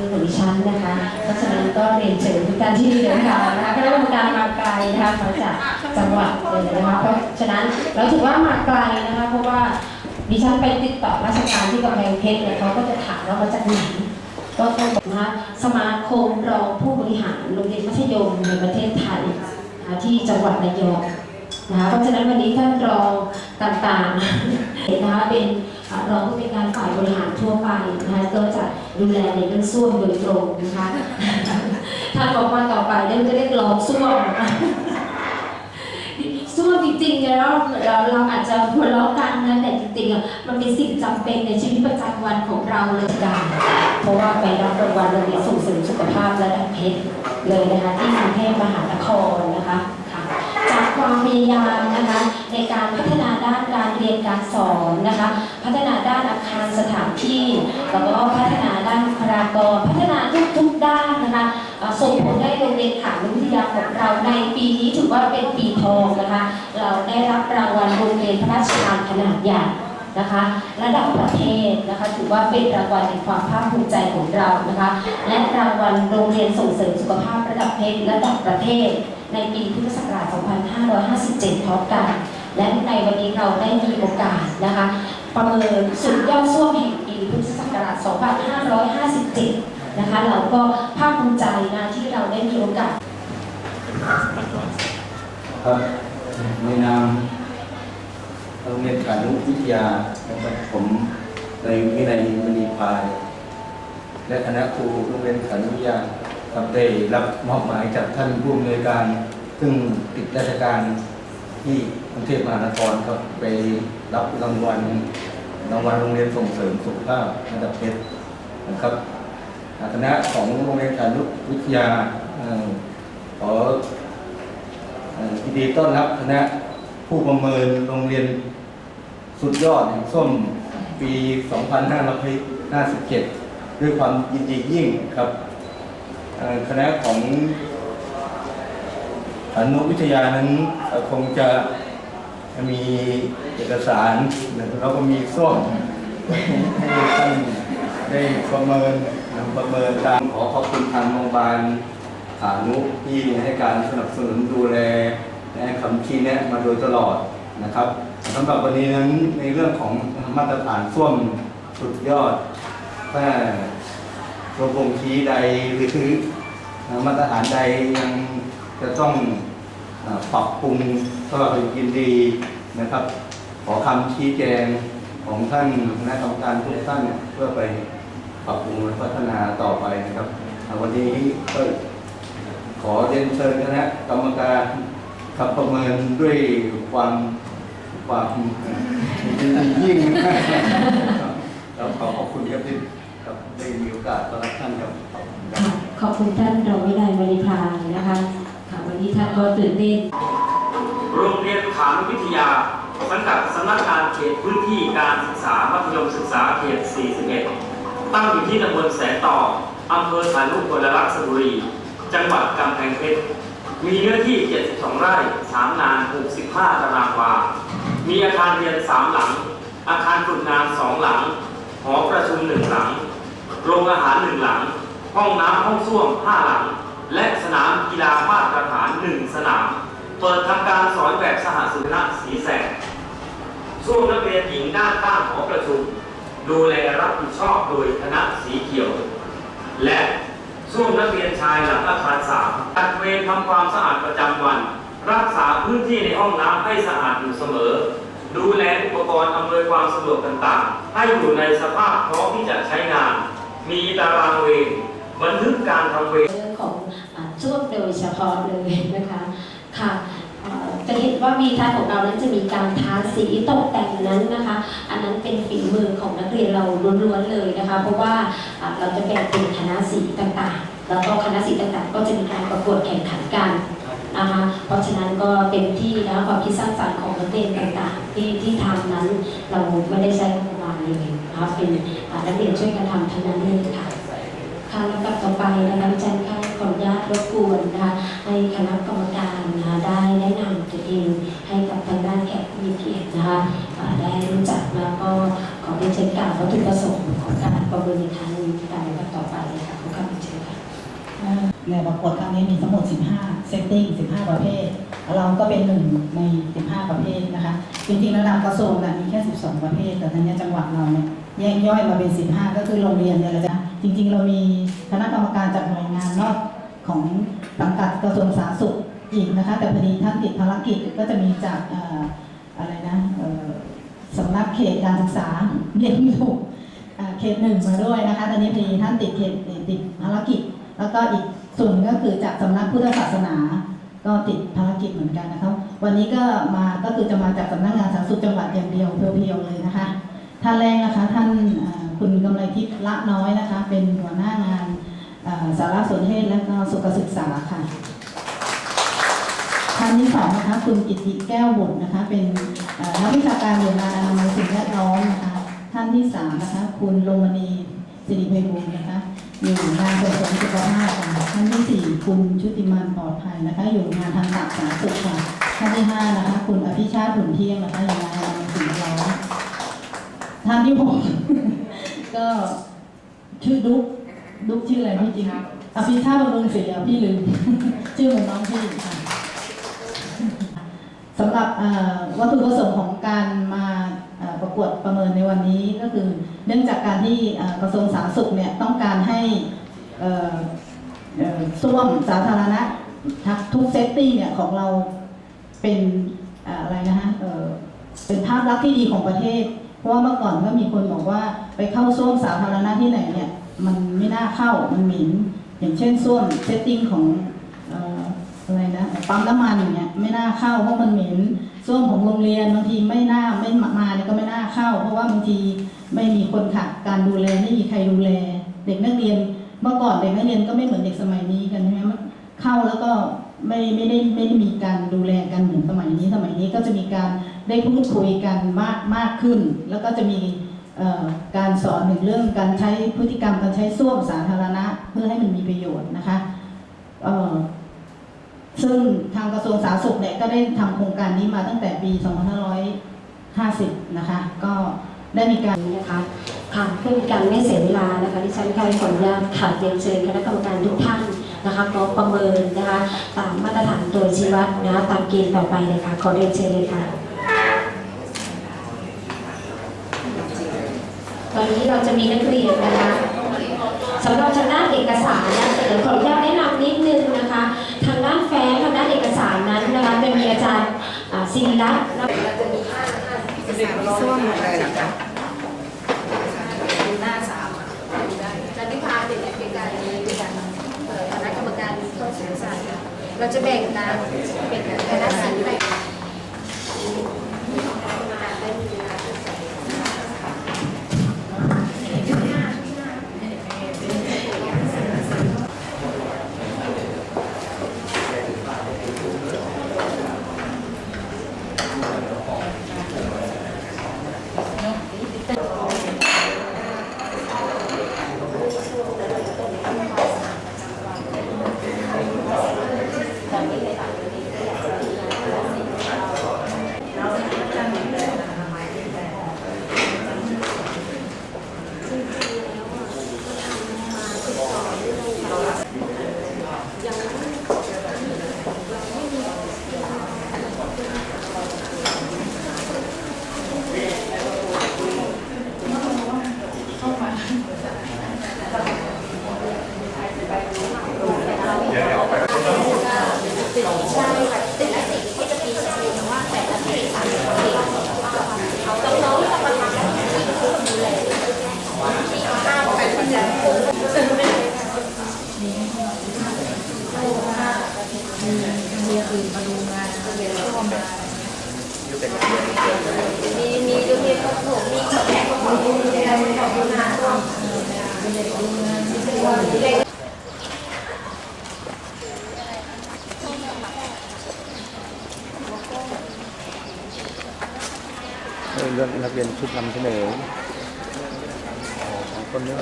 มือของดิฉันนะคะเพราะฉะนั้นก็เรียนเชิญทุกท่านที่เดินทางนะคะคณะกรรมการมาไกลนะคะมาจากจังหวัดเลยนะคะเพราะฉะนั้นเราถือว่ามาไกลนะคะเพราะว่าดิฉันไปติดต่อราชการที่กำแพงเพชรเนี่ยเขาก็จะถามว่ามาจากไหนก็ต้องบอกนะคะสมาคมรองผู้บริหารโรงเรียนมัธยมในประเทศไทยนะคะที่จังหวัดระยองนะคะเพราะฉะนั้นวันนี้ท่านรองต่างๆนะคะเป็นรองผู้เป็นการฝ่ายบริหารทั่วไปนะคะก็จะ ดูแลในเรื่องส้วมโดยตรงนะคะท่านบอกว่าต่อไปเรื่องจะเรียกรองส้วมส้วมจริงๆแล้วเราเราอาจจะหัวเราะกันนะแต่จริงๆมันเป็นสิ่งจำเป็นในชีวิตประจำวันของเราเลยได้เพราะว่าไปรับรางวัลโรงเรียนส่งเสริมสุขภาพระดับเพชรเลยนะคะที่กรุงเทพมหานครนะคะ ความพยายามนะคะในการพัฒนาด้านการเรียนการสอนนะคะ พัฒนาด้านอาคารสถานที่ แล้วก็พัฒนาด้านบุคลากร พัฒนาทุกๆด้านนะคะส่งผลให้โรงเรียนขานวิทยาของเราในปีนี้ถือว่าเป็นปีทองนะคะ เราได้รับรางวัลโรงเรียนพระราชทานขนาดใหญ่นะคะระดับประเทศนะคะถือว่าเป็นรางวัลในความภาคภูมิใจของเรานะคะ และรางวัลโรงเรียนส่งเสริมสุขภาพระดับเพชรระดับประเทศ ในปีพุทธศักราช 2557 พร้อมกัน และในวันนี้เราได้มีโอกาสนะคะ ประเมินสุดยอดส้วมแห่งปีพุทธศักราช 2557 นะคะ เราก็ภาคภูมิใจนะที่เราได้มีโอกาส ครับในนามโรงเรียนขานุวิทยานะครับผมในวินัยมณีพาย และคณะครูโรงเรียนขานุวิทยา ครับได้รับมอบหมายจากท่านผู้อำนวยการ ซึ่งติดราชการที่กรุงเทพมหานครครับไปรับรางวัลรางวัลโรงเรียนส่งเสริมสุขภาพระดับเพชรนะครับคณะของโรงเรียนขานุวิทยาขอออยินดีต้อนรับคณะผู้ประเมินโรงเรียนสุดยอดแห่งส้มปี 2557 ด้วยความยินดียิ่งครับ คณะของอนุวิทยานั้นคงจะมีเอกสารแล้วก็มีส้มให้ท่านได้ประเมินประเมินตามขอขอบคุณทางโรงพยาบาลอานุที่ให้การสนับสนุนดูแลและคำชี้แนะมาโดยตลอดนะครับสำหรับวันนี้นั้นในเรื่องของมาตรฐานส้วมสุดยอดถ้า ตัวบ่งชี้ใดหรือมาตรฐานใดยังจะต้องปรับปรุงก็ยินดีนะครับ ขอคำชี้แจงของท่านคณะกรรมการทุกท่านเพื่อไปปรับปรุงและพัฒนาต่อไปนะครับ วันนี้ก็ขอเรียนเชิญคณะกรรมการขับประเมินด้วยความความยิ่งเราขอขอบคุณครับที่ ครับได้มีโอกาสต้อนรับท่านครับขอบคุณครับขอบคุณท่านรองวินัยมณีพรายนะคะค่ะวันนี้ท่านก็ตื่นเต้นโรงเรียนขานวิทยาสังกัดสำนักงานเขตพื้นที่การศึกษามัธยมศึกษาเขต 41 ตั้งอยู่ที่ตำบลแสนต่ออำเภอฐานุพลรักษบุรี จังหวัดกำแพงเพชร มีเนื้อที่ 72 ไร่3งาน 65 ตารางวา มีอาคารเรียน 3 หลัง อาคารฝึกงาน 2 หลัง หอประชุม 1 หลัง โรงอาหาร1หลัง ห้องน้ำห้องส้วม5หลัง และสนามกีฬามาตรฐาน1สนาม เปิดทำการสอนแบบสหสุนทรสีแสงส่วนนักเรียนหญิงด้านข้างหอประชุม ดูแลรับผิดชอบโดยคณะสีเขียว และส่วนนักเรียนชายหลังอาคารสามจัดเวรทำความสะอาดประจำวัน รักษาพื้นที่ในห้องน้ำให้สะอาดอยู่เสมอ ดูแลอุปกรณ์อำนวยความสะดวกต่างๆ ให้อยู่ในสภาพพร้อมที่จะใช้งาน มีตารางเวรบันทึกการทำเวรเรื่องของอช่วงโดยเฉพาะเลยนะคะค่ะจะเห็นว่าวีทัศน์ของเรานั้นจะมีการทาสีตกแต่งนั้นนะคะ อันนั้นเป็นฝีมือของนักเรียนเราล้วนๆเลยนะคะ เพราะว่าเราจะแบ่งเป็นคณะสีต่างๆ แล้วก็คณะสีต่างๆ ก็จะมีการประกวดแข่งขันกันนะคะเพราะฉะนั้นก็เต็มที่นะความคิดสร้างสรรค์ของนักเรียนต่างๆ ที่ที่ทำนั้นเราไม่ได้ใช้ เลยนะคะเป็นนักเรียนช่วยกันทำทั้งนั้นเลยค่ะค่ะลำดับต่อไปนะคะอาจารย์ค่ะขออนุญาตรบกวนนะคะให้คณะกรรมการนะคะได้แนะนำตัวเองให้กับทางด้านแขกผู้มีเกียรตินะคะได้รู้จักแล้วก็ขอเรียนเชิญกล่าววัตถุประสงค์ของการประเมินในครั้งนี้การในวันต่อไปเลยค่ะขอกราบเรียนเชิญค่ะในประกวดครั้งนี้มีทั้งหมด 15 เซตติ้ง 15 ประเภท เราก็เป็นหนึ่งใน 15 ประเภทนะคะ จริงๆระดับกระทรวงนะมีแค่ 12 ประเภท แต่ทีนี้จังหวัดเราเนี่ยแยกย่อยมาเป็น 15 ก็คือโรงเรียนเนี่ยเราจะจริง ๆ เรามีคณะกรรมการจากหน่วยงานนอกของสังกัดกระทรวงสาธารณสุขอีกนะคะ แต่พอดีท่านติดภารกิจก็จะมีจากออะไรนะสำนักเขตการศึกษาเรียนไม่ถูกเขตหนึ่งมาด้วยนะคะ ตอนนี้พอดีท่านติดเขตติดภารกิจ แล้วก็อีกส่วนก็คือจากสำนักพุทธศาสนา ก็ติดภารกิจเหมือนกันนะคะวันนี้ก็มาก็คือจะมาจากสำนักงานสาธารณสุขจังหวัดอย่างเดียวเพียวๆเลยนะคะท่านแรกนะคะท่านคุณกำไรทิพย์ละน้อยนะคะ เป็นหัวหน้างานสารสนเทศและก็สุขศึกษาค่ะท่านที่สองนะคะคุณกิติแก้วบุตรนะคะ เป็นนักวิชาการหน่วยงานอนามัยสิ่งแวดล้อมนะคะ ท่านที่สามนะคะ คุณลงมณีสิริไพบูลนะคะ อยู่งานส่งเสริมสุขภาพค่ะท่านที่สี่คุณชุติมันปลอดภัยนะคะ อยู่งานทางตักสาธารณสุขค่ะท่านที่ห้านะคะ คุณอภิชาติผุนเที่ยงนะคะอยู่งานนามัยสิ่งแวดล้อมท่านที่หกก็ชื่อดุ๊กดุ๊กชื่ออะไรพี่จริงอภิชาติบำรุงศรีอะพี่ลืมชื่อเหมือนน้องพี่ค่ะสำหรับวัตถุประสงค์ของการมา ประกวดประเมินในวันนี้ก็คือ เนื่องจากการที่กระทรวงสาธารณสุขเนี่ยต้องการให้ส้วมสาธารณะทักทุกเซตติ้งเนี่ยของเราเป็นอะไรนะฮะเเป็นภาพลักษณ์ที่ดีของประเทศ เพราะว่าเมื่อก่อนก็มีคนบอกว่าไปเข้าส้วมสาธารณะที่ไหนเนี่ยมันไม่น่าเข้ามันหม็นอย่างเช่นส้วมเซตติ้งของอออะไรนะปั๊มน้ำมันอย่างเงี้ยไม่น่าเข้าเพราะมันเหม็น ส้วมของโรงเรียนบางทีไม่น่าไม่มาเนี่ยก็ไม่น่าเข้า เพราะว่าบางทีไม่มีคนขัดการดูแลไม่มีใครดูแล เด็กนักเรียนเมื่อก่อนเด็กนักเรียนก็ไม่เหมือนเด็กสมัยนี้กันใช่ไหมมันเข้าแล้วก็ไม่ไม่ได้ไม่ได้มีการดูแลกันเหมือนสมัยนี้สมัยนี้ก็จะมีการได้พูดคุยกันมากมากขึ้น แล้วก็จะมีการสอนถึงเรื่องการใช้พฤติกรรมการใช้ส้วมสาธารณะ เพื่อให้มันมีประโยชน์นะคะ ซึ่งทางกระทรวงสาธารณสุขเนี่ยก็ได้ทำโครงการนี้มาตั้งแต่ปี 2550 นะคะ ก็ได้มีการนะคะค่ะเพื่อเป็นการไม่เสียเวลานะคะดิฉันก็ขออนุญาตค่ะเรียนเชิญคณะกรรมการทุกท่านนะคะก็ประเมินนะคะตามมาตรฐานโดยชี้วัดนะคะตามเกณฑ์ต่อไปเลยค่ะขอเรียนเชิญเลยค่ะ ตอนนี้เราจะมีนักเรียนนะคะสำหรับทางด้านเอกสารนะเดี๋ยวขออนุญาตแนะนำนิดนึงนะคะางด้านแฟ้มทางด้านเอกสารนั้นนะคะจะมีอาจารย์อ่าศิริรัตน์และส้วมหมดเลยเหรอคะหน้าสามอะจันทิพาติดในพิการนี้ด้วยกันเอ่อคณะกรรมการข้อสงสัยเราจะแบ่งตามเป็นคณะสีไปมีมีโรงเรียนประถมมีแขกของโรงเรียนของคณะร่วม เรื่องนักเรียนชุดนำเสนอของคนนี้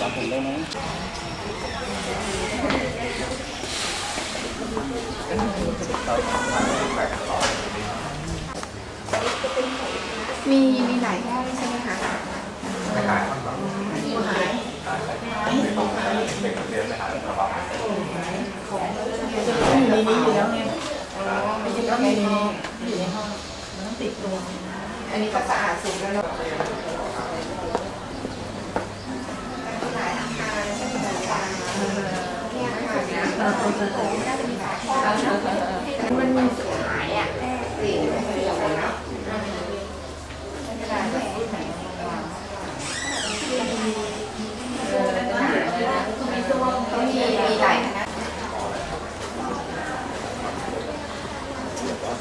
จำผมได้ไหมมีมีหลายห้องใช่ไหมคะอยู่ในนี้อยู่แล้วไงไม่ใช่ก็มีอยู่ในห้องมันต้องติดตัวอันนี้ก็สะอาดสุดแล้วเนาะหลายอาคารใช่ไหมคะเนี่ยอาคารนะมันมีสุดท้ายอะสี่เดียวเนาะมีมีหลายคณะ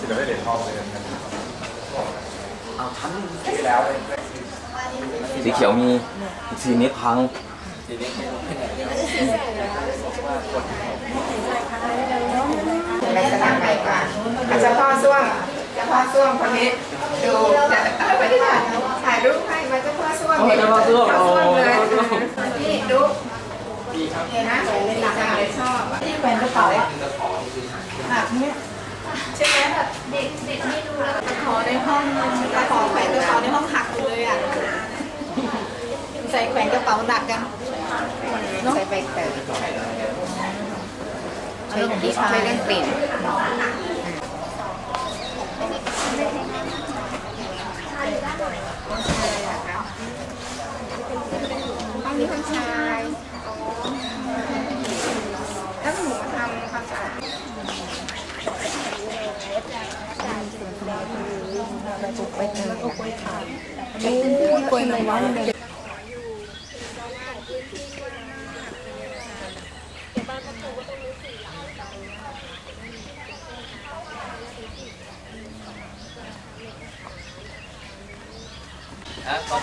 สิเราได้เหรียญทองเลยกันสีเขียวมีอีกสีนี้พังลักษณะใหม่กว่าอาจจะพ่อส้วมเจะพ่อส้วมคนนี้ดูจะไม่ได้ถ่ายถ่ายรูปให้มันเจะพ่อส้วมเนี่ยพ่อส้วมเลยนี่ดูเห็นนะหลักการชอบที่แขวนกระเป๋าหักเนี่ย ใช่ไหมแบบเด็กเด็กไม่ดูแล้วขอในห้องกระเป๋าแขวนกระเป๋าในห้องหักหมดเลยอะใส่แขวนกระเป๋าหนักกันใส่ใบเตยช่วยที่ช่วยเรื่องกลิ่นห้องนี้คนชายแล้วหนูมาทำความสะอาด นะตอน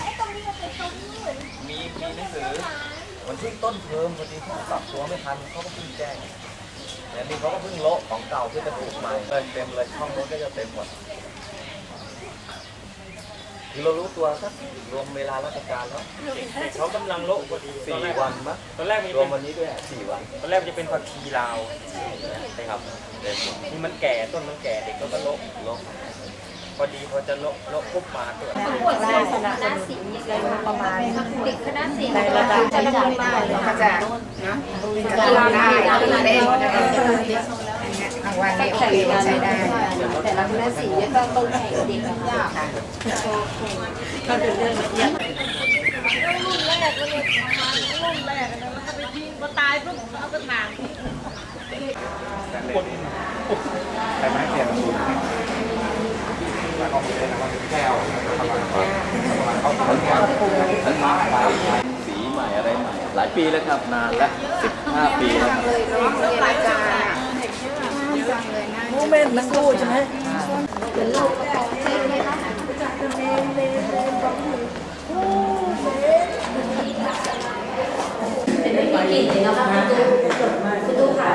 มีมีหนังสือวันที่ต้นเทอมพอดีเขาปรับตัวไม่ทันเขาก็เพิ่งแจ้งแต่นี่เขาก็เพิ่งโละของเก่าที่จะถูกใหม่เลยเต็มเลยช่องรถก็จะเต็มหมด คือเรารู้ตัวสักรวมเวลาราชการแล้วเขากำลังโละพอดีสี่วันมั้งตอนแรกมันรจะวเป็มนวันนี้ด้วยสี่วันตอนแรกมันจะเป็นผักชีลาวใช่ครับเต็มหมดนี่มันแก่ต้นมันแก่เด็กก็ก็โละโละพอดีพอจะโละโละปุ๊บมาตัวประกวดได้คณะศิลป์อะไรประมาณเด็กคณะศิลป์ในระดับจะได้ได้ก็จะเนาะก็ทำได้ตื่นเต้นรางวัลนี้โอเคใช้ได้ แต่ละคณะศิลป์เนี่ยต้องต้องแข่งเด็กนะคะค่ะก็เป็นเรื่องละเอียดใช้ไม้เปลี่ยนสูตรแล้วก็มีเป็นน้ำมันแก้วประมาณประมาณเขาทำแก้วสีใหม่อะไรใหม่ หลายปีแล้วครับนานแล้วสิบห้าปีแล้วครับ เลยนะโมเมนต์นักสู้ใช่ไหมเป็นไม่มีกลิ่นเลยเนาะคุณตู้คุณตู้ค่ะ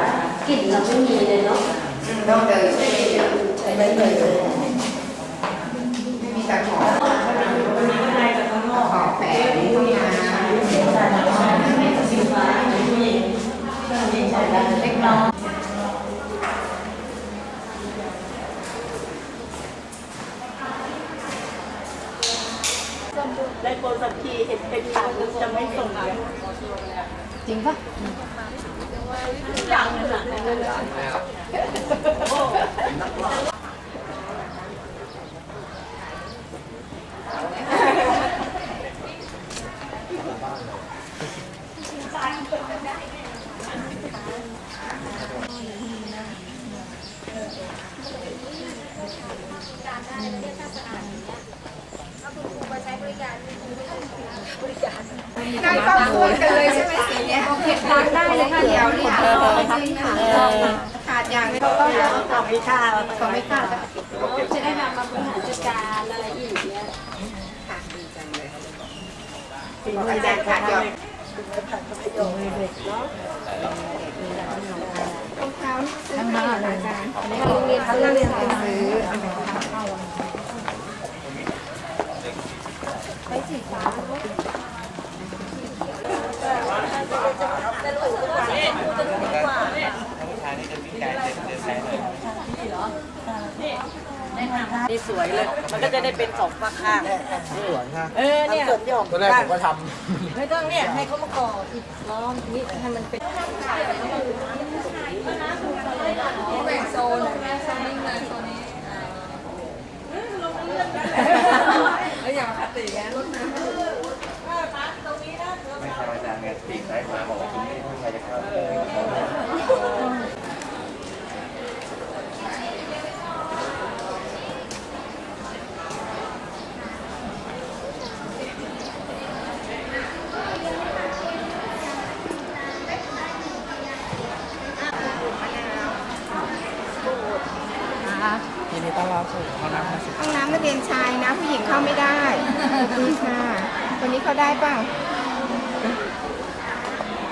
กลิ่นเราไม่มีเลยเนาะต้องเดินใช่ไหมเยอะใช้ได้เลยไม่มีแต่หอมหอมแฝงห้องน้ำเล็กน้อย ได้โปรสักทีเห็นเป็นต่างจะไม่ส่งเลยจริงปะดังขนาดนั้นเล โรงเรียนซื้อเรียนซื้อไปสีฟ้าแต่รู้สึกว่าสีชผู้ชายนี่จะวิ่กลเดินเดินไเลยนี่สวยเลย มันก็จะได้เป็นสองฝั่งข้างสวยฮะเออเนี่ยตอนแรกผมก็ทำไม่ต้องเนี่ยให้เขามาก่ออีกล้อมนี้ให้มันเป็น แบ่งโซนโซนนี้เลยโซนนี้แล้วอย่างปกตินะรถน้ำไม่ใช่อาจารย์ไงปีกซ้ายขวาบอกว่าคุณไม่ได้ใครจะเข้าำทีนี้ต้องรอสู่ห้องน้ำนะสิ ห้องน้ำนักเรียนชายนะ ผู้หญิงเข้าไม่ได้นี่ค่ะคนนี้เขา ได้เปล่า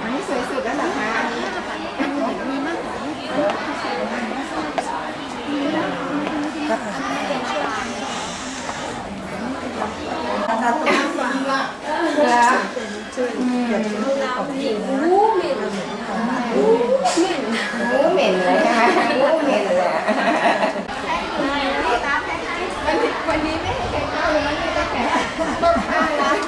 อันนี้สวยสุดแล้วเหรอคะอันนี้เหรอ วู้เหม็น งูเหม็นเลยค่ะงูเหม็นเลยอะวันนี้วันนี้ไม่ให้ใครเข้าเลยมันไม่ได้แข่ต้นข้างร้าน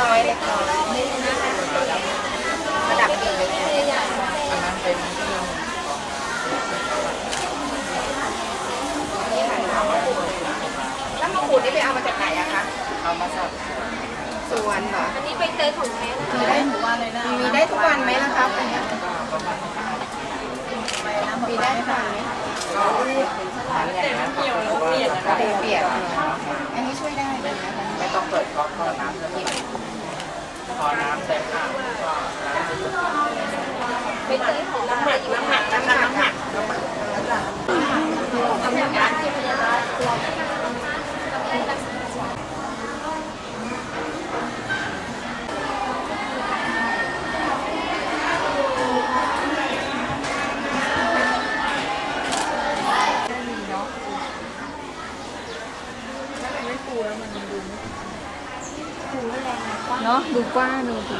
น้อยเล็กน้อยระดับดีเลยแล้วมะกรูดนี่ไปเอามาจากไหนอะคะ เอามาสับ สวนเหรอ อันนี้ใบเตยของแท้นะคะ มีได้หมู่บ้านเลยนะ มีได้ทุกวันไหมล่ะครับอันเนี้ยมีได้ทุกวันไหมเปลี่ยนเปลี่ยนอันนี้ช่วยได้ไหมคะ ไม่ต้องเปิดก๊อกก็น้ำจะไหล พอน้ำเต็มอ่างก็น้ำจะหยุดใบเตยของน้ำหนักน้ำหนักน้ำหนักน้ำหนัก ทำอย่างนั้นที่พยาบาลตัว เนาะดูกว้างดูดี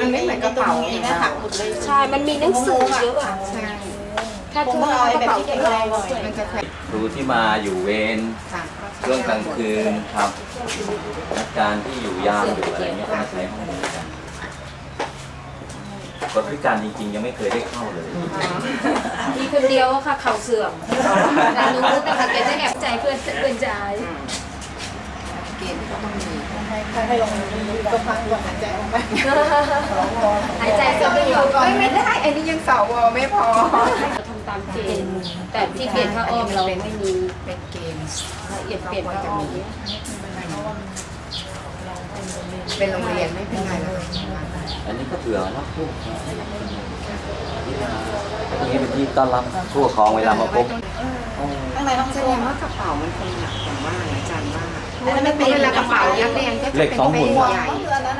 มันไม่เหมือนกระเป๋าเลยนะค่ะใช่ มันมีหนังสือเยอะอะใช่ถ้าทั่วกระเป๋าแข็งแรงสวยมันจะแข็งครูที่มาอยู่เวรค่ะ ช่วงกลางคืนครับนักการที่อยู่ยามอยู่อะไรเงี้ยก็มาใช้ห้องนี้กันคนพิการจริงๆ ยังไม่เคยได้เข้าเลย มีคนเดียวอะค่ะเข่าเสื่อมแต่รู้แต่ค่ะแกจะแอบใจเพื่อนเพื่อนใจเกณฑ์ที่เขาต้องมีให้ลงก็พักก่อนหายใจออกไปหายใจเสื่อมไม่อยู่เอ้ยไม่ได้อันนี้ยังสวไม่พอทำตามเกณฑ์ แต่ที่เปลี่ยนผ้าอ้อมเราไม่มีเป็นเกณฑ์ละเอียดเปลี่ยนผ้าอ้อมเป็นโรงเรียนไม่เป็นไรหรอกอันนี้ก็เผื่อรับผู้ตรงนี้เป็นที่ต้อนรับผู้ปกครองเวลามาพบข้างในห้องแสส้ดวงมว่ากระเป๋ามันคงหนักกว่าว่าอาจารย์ว่าแล้วมันเป็นเวลากระเป๋านักเรียนก็จะเหล็กเป็นสองหุ่นเป้ใหญ่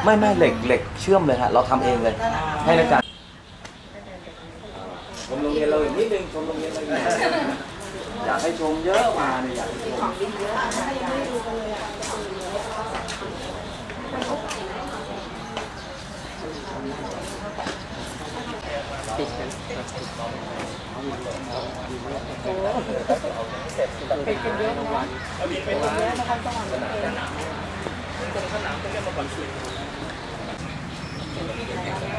ไม่ไม่เหล็กเหล็กเชื่อมเลยฮะเราทำเองเลย ให้นักการชมโรง เรียนเราอีกนิดนึงชมโรงเรียนเราอีกนิดนึงอยากให้ชมเยอะมาเนี่ยอยากให้ชม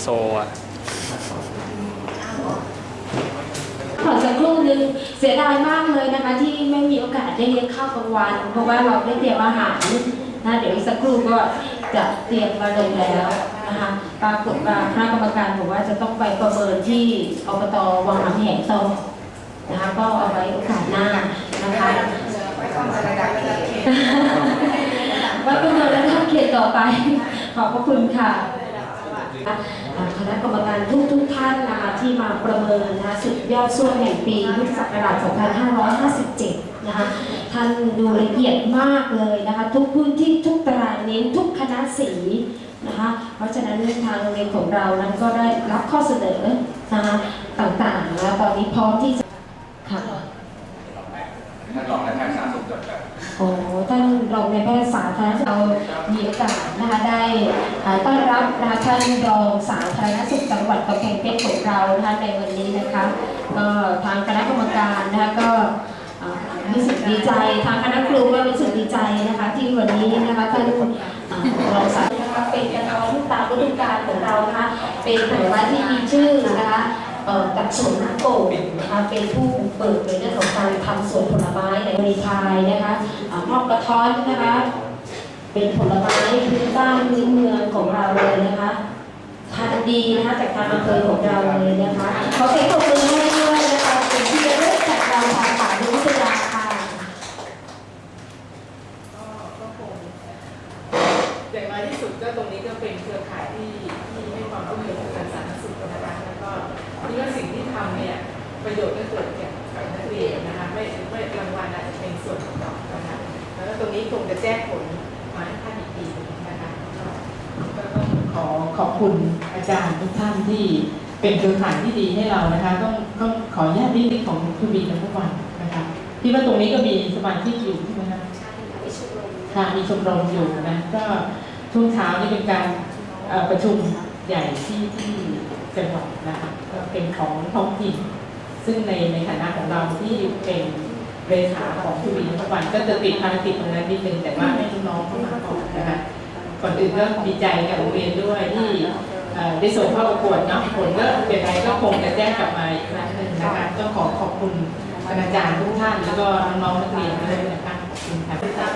โซอะขอสักครู่หนึงเสียดายมากเลยนะคะ ที่ไม่มีโอกาสได้เลี้ยงข้าวกลางวันเพราะว่าเราได้เตรียมอาหารนะเดี๋ยวอีกสักครู่ก็จะเตรียมมาลงแล้วนะคะปรากฏว่าคณะกรรมการบอกว่าจะต้องไปประเมินที่อบตวังน้ำแหงต่อนะคะก็เอาไว้โอกาสหน้านะคะไว้ต้องระดับเขตไว้ประเมินและทำเขตต่อไป ขอบพระคุณค่ะอ่า คณะกรรมการทุกทุกท่านนะคะที่มาประเมินนะสุดยอดส่วนแห่งปีพุทธศักราช 2557 นะคะท่านดูละเอียดมากเลยนะคะ ทุกพื้นที่ทุกตารางนิ้วทุกคณะสีนะคะเพราะฉะนั้นทางโรงเรียนของเรานั้นก็ได้รับข้อเสนอนะคะต่างๆ แล้วตอนนี้พร้อมที่จะ ท่านรองนายแพทย์สาธารณสุขจังหวัด โอ้ท่านร องในแพทย์สาธารณสุขเรามีโอกาสนะคะได้ต้อนรับนะคะท่านรองสาธารณสุขจังหวัดกำแพงเพชรของเรานะคะในวันนี้นะคะก็ทางคณะกรรมการนะคะก็รู้สึกดีใจทางคณะครูก็รู้สึกดีใจนะคะที่วันนี้นะคะท่านรองสาธารณสุขนะคะเป็นกระท้อนตามฤดูกาลของเรานะคะเป็นผลไม้ที่มีชื่อนะคะกับสวนน้ำโป่งนะคะเป็นผู้เปิดในเรื่องของการทำสวนผลไม้ในบริพายนะคะ มอบกระท้อนนะคะ เป็นผลไม้พื้นบ้านพื้นเมืองของเราเลยนะคะทานดีนะคะจากทางอำเภอของเราเลยนะคะขอเสียงปรบมือให้ คุณอาจารย์ทุกท่านที่เป็นเครือข่ายที่ดีให้เรานะคะ ต้องต้องขออนุญาตนิดนึงของทูบีนะทุกวันนะคะที่ว่าตรงนี้ก็มีสมาชิกอยู่ใช่ไหมคะค่ะมีชมรมอยู่นะก็ช่วงเช้านี่เป็นการเอ่อประชุมใหญ่ที่ที่จังหวัดนะคะก็เป็นของท้องถิ่นซึ่งในในฐานะของเราที่เป็นเลขาของผู้มีทุกวันก็จะติดภารกิจตรงนั้นนิดนึงแต่ว่าให้น้องๆเข้ามาก่อนนะคะ ก่อนอื่นก็ดีใจกับโรงเรียนด้วยที่ได้ส่งเข้าประกวดเนาะผลก็เป็นไรก็คงจะแจ้งกลับมาอีกครั้งหนึ่งนะคะต้องขอขอบคุณอาจารย์ทุกท่านแล้วก็น้องนักเรียนด้วยนะคะขอบคุณครับ